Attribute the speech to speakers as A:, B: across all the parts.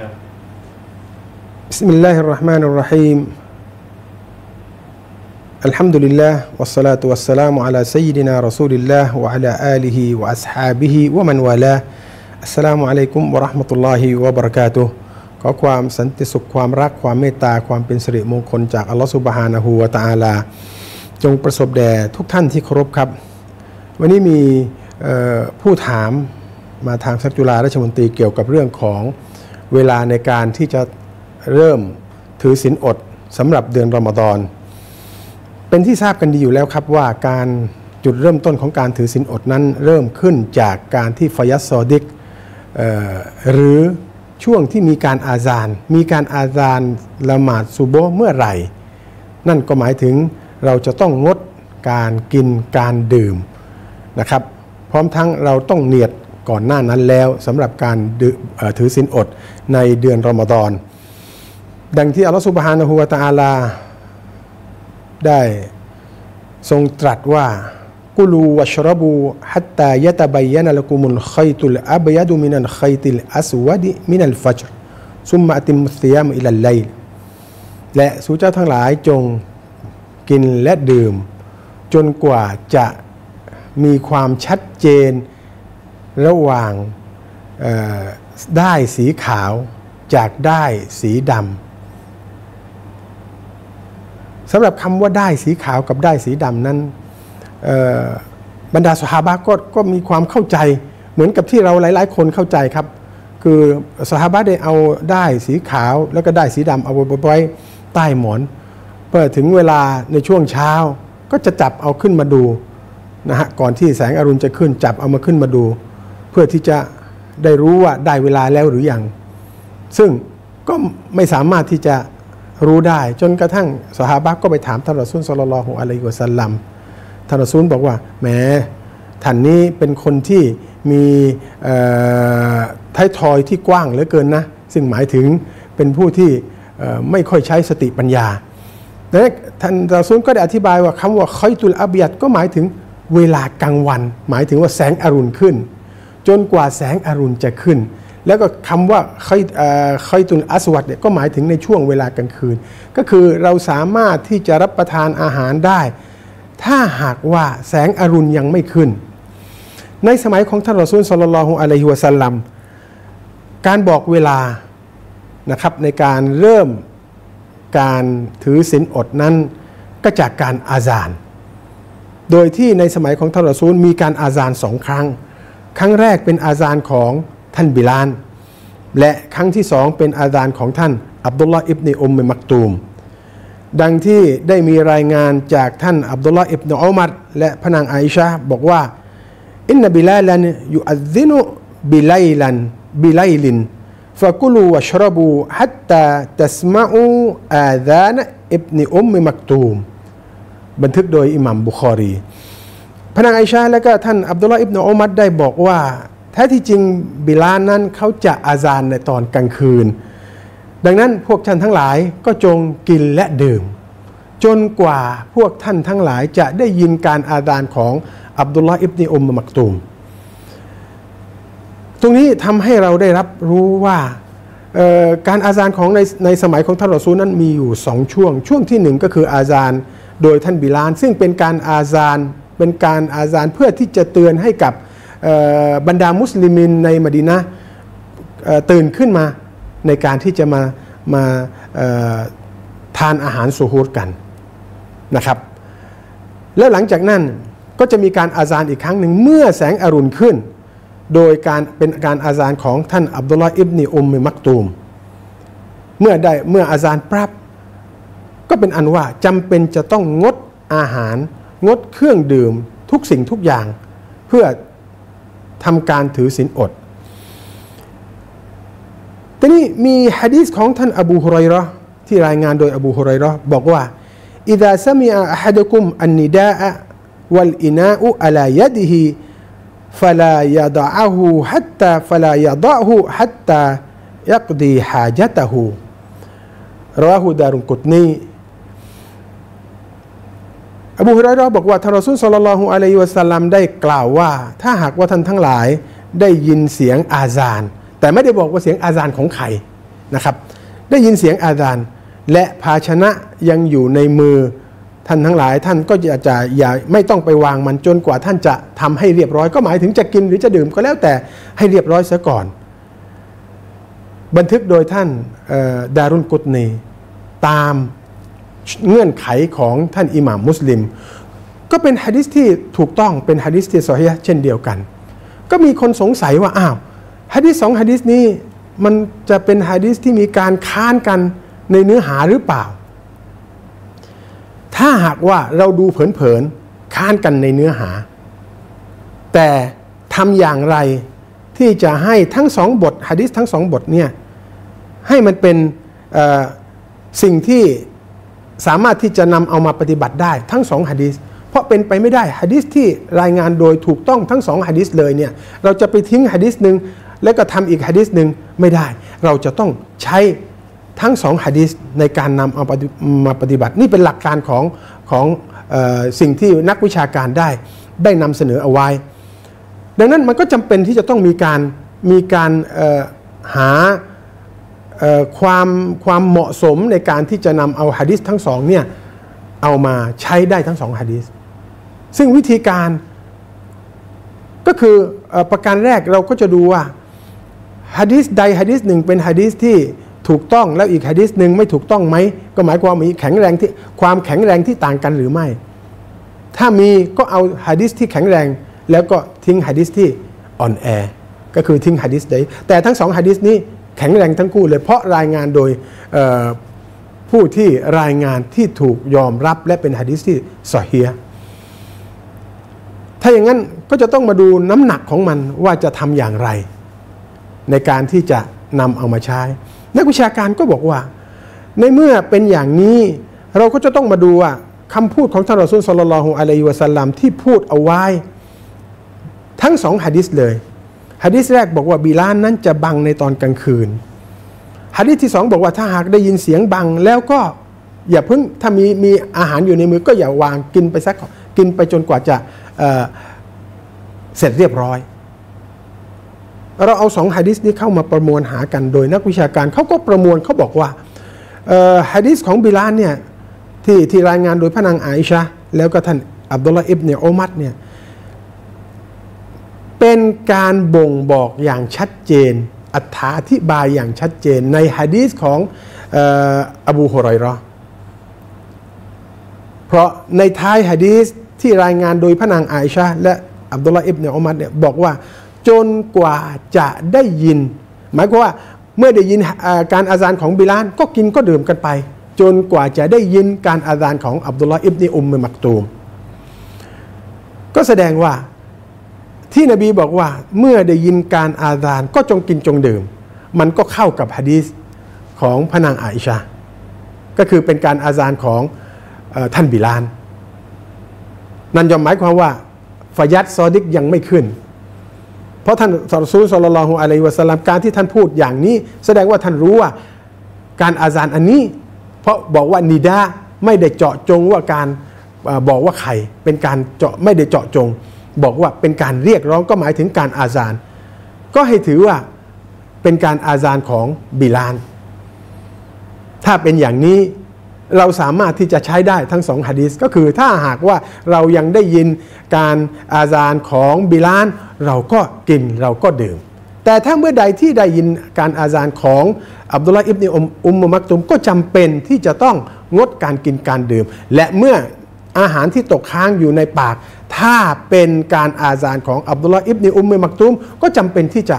A: ครับ
B: بسم الله الرحمن الرحيم الحمد لله والصلاة والسلام على سيدنا رسول الله وعلى آله وأصحابه ومن والاه السلام عليكم ورحمة الله وبركاته ขอความสันติสุขความรักความเมตตาความเป็นสิริมงคลจากอัลลอฮฺสุบฮานะฮูวะตะอาลา จงประสบแด่ทุกท่านที่เคารพครับ วันนี้มีเอ่อผู้ถามมาทางสักจุฬาราชมนตรีเกี่ยวกับเรื่องของ เวลาในการที่จะเริ่มถือศีลอดสำหรับเดือนรอมฎอนเป็นที่ทราบกันดีอยู่แล้วครับว่าการจุดเริ่มต้นของการถือศีลอดนั้นเริ่มขึ้นจากการที่ฟยัสซอดิกหรือช่วงที่มีการอาซาน มีการอาซานละหมาดซุโบเมื่อไหร่ นั่นก็หมายถึงเราจะต้องงดการกินการดื่มนะครับ พร้อมทั้งเราต้องเนียด ก่อนหน้านั้นแล้วสำหรับการถือศีลอดในเดือนรอมฎอนดังที่อัลลอฮฺสุบฮานะฮูวะตะอาลา ได้ทรงตรัสว่ากุลูวัชรบูฮัตตายะตะบัยยะนะละกุมุลขัยตุลอับยดุมินัลขัยติลอัสวดิมินัลฟัจรซุมมะติมุสซิยามอิลัลไลลและสู่เจ้าทั้งหลายจงกินและดื่ม จนกว่าจะมีความชัดเจน ระหว่างได้สีขาวจากได้สีดำสำหรับคำว่าได้สีขาวกับได้สีดำนั้นบรรดาสหาบะก็ก็มีความเข้าใจเหมือนกับที่เราหลาย ๆ คนเข้าใจครับ คือสหาบะได้เอาได้สีขาวแล้วก็ได้สีดำเอาไว้ใต้หมอน เพื่อถึงเวลาในช่วงเช้าก็จะจับเอาขึ้นมาดูนะฮะก่อนที่แสงอรุณจะขึ้นจับเอามาขึ้นมาดู เพื่อที่จะได้รู้ว่าได้เวลาแล้วหรือยัง ซึ่งก็ไม่สามารถที่จะรู้ได้จนกระทั่งสหาบะก็ไปถามท่านรอซูลสลลัลลอฮุอะลัยฮิวะสัลลัมท่านรอซูลบอกว่าแหมท่านนี้เป็นคนที่มีท้ายทอยที่กว้างเหลือเกินนะ ซึ่งหมายถึงเป็นผู้ที่ไม่ค่อยใช้สติปัญญาดังนั้นท่านรอซูลก็ได้อธิบายว่าคำว่าคอยตุลอับยัดก็หมายถึงเวลากลางวัน หมายถึงว่าแสงอรุณขึ้น จนกว่าแสงอรุณจะขึ้น แล้วก็คำว่าคอยเอ่อคอยตุนอสวัดเนี่ยก็หมายถึงในช่วงเวลากลางคืน ก็คือเราสามารถที่จะรับประทานอาหารได้ ถ้าหากว่าแสงอรุณยังไม่ขึ้น ในสมัยของท่านรอซูลสลลลลอฮุอะลัยฮิวะสัลลัมการบอกเวลานะครับในการเริ่มการถือศีลอดนั้นก็จากการอาซาน โดยที่ในสมัยของท่านรอซูลมีการอาซานสองครั้ง ครั้งแรกเป็นอาซานของท่านบิลาน และครั้งที่สองเป็นอาซานของท่านอับดุลลาห์อิบเนอุมเมมักตูม ดังที่ได้มีรายงานจากท่านอับดุลลาห์อิบเนอุมัรและพนางอาอิชาบอกว่าอินนบิลาลันยูอัซซินุบิไลลันบิไลลินฟะกุลูวะชรบูฮัตตาตัสมาอูอาซานอิบเนอุมมมักตูมบันทึกโดยอิหมัมบุคอรี พนางไอชาและก็ท่านอับดุลลาห์อิบนาอุมัดได้บอกว่า แท้ที่จริงบิลานนั้นเขาจะอาซานในตอนกลางคืน ดังนั้นพวกท่านทั้งหลายก็จงกินและดื่ม จนกว่าพวกท่านทั้งหลายจะได้ยินการอาซานของอับดุลลาห์อิบนอุมมักตูมตรงนี้ทำให้เราได้รับรู้ว่าการอาซานของในในสมัยของท่านรอซูลนั้นมีอยู่สองช่วง ช่วงที่หนึ่งก็คืออาซานโดยท่านบิลาน ซึ่งเป็นการอาซาน เป็นการอาซานเพื่อที่จะเตือนให้กับบรรดามุสลิมินในมดีนะตื่นขึ้นมาในการที่จะมามาทานอาหารสุฮูดกันนะครับ แล้วหลังจากนั้นก็จะมีการอาซานอีกครั้งหนึ่งเมื่อแสงอรุณขึ้น โดยการเป็นการอาซานของท่านอับดุลลาห์อิบนีอุมมิมักตูม เมื่อได้เมื่ออาซานปรับก็เป็นอันว่าจำเป็นจะต้องงดอาหาร งดเครื่องดื่มทุกสิ่งทุกอย่าง เพื่อทำการถือศีลอดทีนี้มีฮะดีษของท่านอบูฮุไรเราะห์ที่รายงานโดยอบูฮุไรเราะห์บอกว่า إذا سمع أحدكم النداء والإناء على يده فلا يضعه حتى فلا يضعه حتى يقضي حاجته رواه دار قطني อบูฮุไรเราะห์บอกว่าทารอซูลศ็อลลัลลอฮุอะลัยฮิวะสัลลัมได้กล่าวว่า ถ้าหากว่าท่านทั้งหลายได้ยินเสียงอาซาน แต่ไม่ได้บอกว่าเสียงอาซานของใครนะครับ ได้ยินเสียงอาดาน และภาชนะยังอยู่ในมือท่านทั้งหลาย ท่านก็จะจะอย่าไม่ต้องไปวางมันจนกว่าท่านจะทำให้เรียบร้อยก็หมายถึงจะกินหรือจะดื่มก็แล้วแต่ให้เรียบร้อยซะก่อน บันทึกโดยท่านดารุนกุตนีตาม เงื่อนไขของท่านอิหม่ามมุสลิม ก็เป็นฮะดิษที่ถูกต้องเป็นฮะดิษที่ซอฮีเช่นเดียวกัน ก็มีคนสงสัยว่าอ้าวฮะดิษสองฮะดิษนี้มันจะเป็นฮะดิษที่มีการค้านกันในเนื้อหาหรือเปล่า ถ้าหากว่าเราดูเผินๆค้านกันในเนื้อหา แต่ทำอย่างไรที่จะให้ทั้งสองบทฮะดิษทั้งสองบทเนี่ยให้มันเป็นสิ่งที่ สามารถที่จะนำเอามาปฏิบัติได้ทั้งสองฮะดิษเพราะเป็นไปไม่ได้ฮะดิษที่รายงานโดยถูกต้องทั้งสองฮะดิษเลยเนี่ยเราจะไปทิ้งฮะดิษหนึ่งแล้วก็ทำอีกฮะดิษหนึ่งไม่ได้ เราจะต้องใช้ทั้งสองฮะดิษในการนำเอามาปฏิบัติ นี่เป็นหลักการของของออสิ่งที่นักวิชาการได้ได้นำเสนอเอาไว้ ดังนั้นมันก็จำเป็นที่จะต้องมีการมีการหา ความความเหมาะสมในการที่จะนำเอาฮะดิษทั้งสองเนี่ยเอามาใช้ได้ทั้งสองฮะดิษซึ่งวิธีการก็คือประการแรกเราก็จะดูว่าฮะดิษใดฮะดิษหนึ่งเป็นฮะดิษที่ถูกต้องแล้วอีกฮะดิษหนึ่งไม่ถูกต้องไหมก็หมายความมีแข็งแรงที่ความแข็งแรงที่ต่างกันหรือไม่ ถ้ามีก็เอาฮะดิษที่แข็งแรง แล้วก็ทิ้งฮะดิษที่อ่อนแอ ก็คือทิ้งฮะดิษใดแต่ทั้งสองฮะดิษนี้ ข็งแรงทั้งคู่เลย เพราะรายงานโดยผู้ที่รายงานที่ถูกยอมรับและเป็นฮะดิษที่สอเฮียถ้าอย่างนั้นก็จะต้องมาดูน้ำหนักของมันว่าจะทำอย่างไร ในการที่จะนำเอามาใช้ นักวิชาการก็บอกว่า ในเมื่อเป็นอย่างนี้เราก็จะต้องมาดูว่าคำพูดของท่านรอซูลสลลัลอฮุอะลัยฮิวะสัลลัมที่พูดเอาไว้ ทั้งสองฮะดิษเลย ฮะดิษแรกบอกว่าบิลานนั้นจะบังในตอนกลางคืนฮะดิษที่สองบอกว่าถ้าหากได้ยินเสียงบังแล้วก็อย่าเพิ่งถ้ามีมีอาหารอยู่ในมือก็อย่าวางกินไปสักกินไปจนกว่าจะเเสร็จเรียบร้อย เราเอาสองฮะดิษนี้เข้ามาประมวลหากันโดยนักวิชาการเขาก็ประมวลเขาบอกว่าฮะดิษของบิลานเนี่ยที่ที่รายงานโดยพระนางอาอิชาแล้วก็ท่านอับดุลลาอิบเนโอมัดเนี่ย เป็นการบ่งบอกอย่างชัดเจนอธิบายอย่างชัดเจนในฮะดีษของอบูฮุไรรอเพราะในท้ายฮะดีษที่รายงานโดยพระนางอาอิชาและอับดุลลาอิบเนอุมัดเนี่ยบอกว่าจนกว่าจะได้ยิน หมายความว่าเมื่อได้ยินการอาซานของบิลานก็กินก็ดื่มกันไป จนกว่าจะได้ยินการอาซานของอับดุลลาอิบเนอุมมักตูมก็แสดงว่า ที่นบีบอกว่าเมื่อได้ยินการอาซานก็จงกินจงดื่ม มันก็เข้ากับฮะดีษของพระนางอาอิชา ก็คือเป็นการอาซานของท่านบิลาน นั่นยอมหมายความว่าฟายัดซอดิกยังไม่ขึ้น เพราะท่านสอซูลสลลลฮุอะลัยวะสัลลัมการที่ท่านพูดอย่างนี้ แสดงว่าท่านรู้ว่าการอาซานอันนี้ เพราะบอกว่านิดาไม่ได้เจาะจงว่าการบอกว่าใครเป็นการเจาะไม่ได้เจาะจง บอกว่าเป็นการเรียกร้องก็หมายถึงการอาซาน ก็ให้ถือว่าเป็นการอาซานของบิลาน ถ้าเป็นอย่างนี้เราสามารถที่จะใช้ได้ทั้งสองฮะดีษก็คือถ้าหากว่าเรายังได้ยินการอาซานของบิลาน เราก็กินเราก็ดื่ม แต่ถ้าเมื่อใดที่ได้ยินการอาซานของอับดุลลาอิบนีอุมมุมักตุมก็จำเป็นที่จะต้องงดการกินการดื่ม และเมื่ออาหารที่ตกค้างอยู่ในปาก ถ้าเป็นการอาซานของอับดุลลาอิบนีอุมเมมักตุมก็จำเป็นที่จะ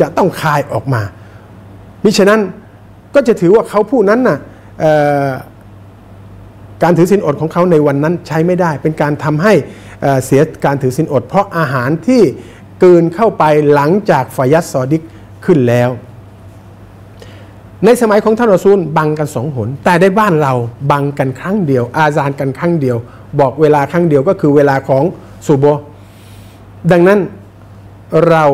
B: จะต้องคายออกมา มิฉะนั้นก็จะถือว่าเขาผู้นั้นน่ะการถือสินอดของเขาในวันนั้นใช้ไม่ได้ เป็นการทำให้เสียการถือสินอด เพราะอาหารที่กืนเข้าไปหลังจากฟายัสซอดิกขึ้นแล้ว ในสมัยของท่านรอซูลบังกันสองหน แต่ในบ้านเราบังกันครั้งเดียว อาซานกันครั้งเดียว บอกเวลาครั้งเดียวก็คือเวลาของซูโบดังนั้นเรา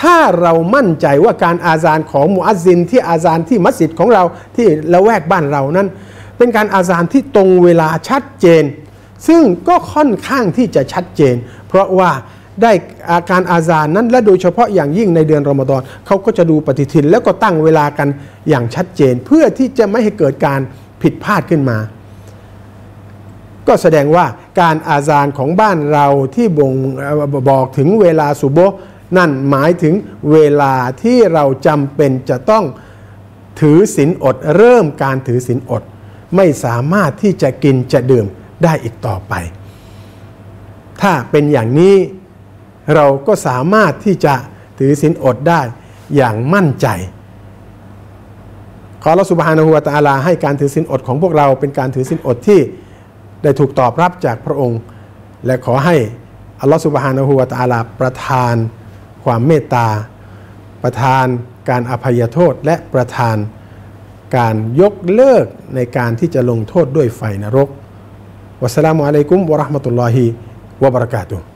B: ถ้าเรามั่นใจว่าการอาซานของมุอัซซินที่อาซานที่มัสยิดของเราที่ละแวกบ้านเรานั้น เป็นการอาซานที่ตรงเวลาชัดเจน ซึ่งก็ค่อนข้างที่จะชัดเจน เพราะว่า ได้อาการอาซานนั้นและโดยเฉพาะอย่างยิ่งในเดือนรอมฎอนเขาก็จะดูปฏิทิน แล้วก็ตั้งเวลากันอย่างชัดเจน เพื่อที่จะไม่ให้เกิดการผิดพลาดขึ้นมา ก็แสดงว่าการอาซานของบ้านเราที่บ่งบอกถึงเวลาสุโบนั่นหมายถึงเวลาที่เราจำเป็นจะต้องถือศีลอด เริ่มการถือศีลอด ไม่สามารถที่จะกินจะดื่มได้อีกต่อไป ถ้าเป็นอย่างนี้ เราก็สามารถที่จะถือศีลอดได้อย่างมั่นใจ ขอรัสุบฮานะฮูวาตาลาให้การถือศีลอดของพวกเราเป็นการถือศีลอดที่ได้ถูกตอบรับจากพระองค์ และขอให้อัลลอฮฺสุบฮานะฮูวาตาลาประทานความเมตตา ประทานการอภัยโทษและประทานการยกเลิกในการที่จะลงโทษด้วยไฟนรกวัสสลามุอะลัยกุมวะราะห์มะตุลลอฮิวะบะเราะกาตุฮ์